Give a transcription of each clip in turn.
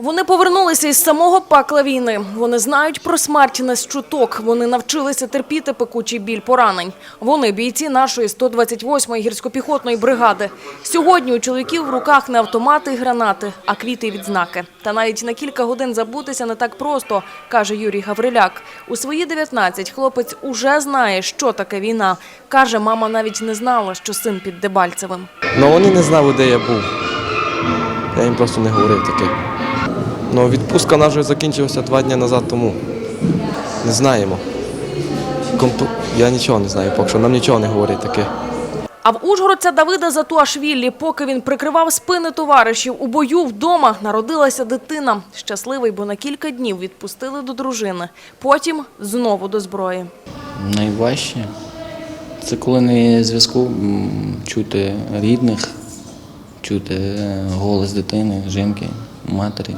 Вони повернулися із самого пекла війни. Вони знають про смерть не з чуток. Вони навчилися терпіти пекучий біль поранень. Вони бійці нашої 128-ї гірсько-піхотної бригади. Сьогодні у чоловіків в руках не автомати і гранати, а квіти і відзнаки. Та навіть на кілька годин забутися не так просто, каже Юрій Гавриляк. У свої 19 хлопець уже знає, що таке війна. Каже, мама навіть не знала, що син під Дебальцевим. Ну вони не знали, де я був. Я їм просто не говорив таке. Ну, відпустка наша вже закінчилася два дні назад тому. Не знаємо. Комп... Я нічого не знаю, поки що нам нічого не говорять таке. А в Ужгородця Давида Затуашвілі, поки він прикривав спини товаришів у бою вдома, народилася дитина. Щасливий, бо на кілька днів відпустили до дружини. Потім знову до зброї. Найважче це коли не зв'язку чути рідних, чути е, голос дитини, жінки, матері.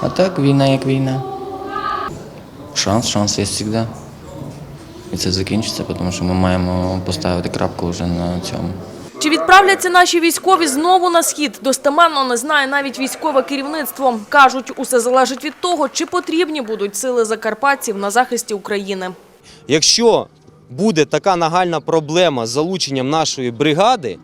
А так, війна як війна. Шанс, шанс є завжди. І це закінчиться, тому що ми маємо поставити крапку вже на цьому. Чи відправляться наші військові знову на схід? Достеменно не знає навіть військове керівництво. Кажуть, усе залежить від того, чи потрібні будуть сили закарпатців на захисті України. Якщо буде така нагальна проблема з залученням нашої бригади,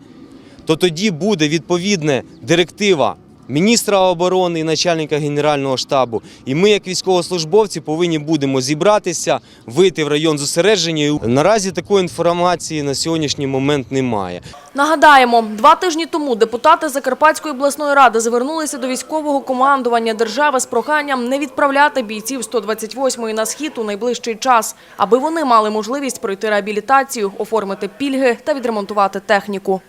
то тоді буде відповідна директива міністра оборони і начальника генерального штабу. І ми, як військовослужбовці, повинні будемо зібратися, вийти в район зосередження. Наразі такої інформації на сьогоднішній момент немає. Нагадаємо, два тижні тому депутати Закарпатської обласної ради звернулися до військового командування держави з проханням не відправляти бійців 128-ї на схід у найближчий час, аби вони мали можливість пройти реабілітацію, оформити пільги та відремонтувати техніку.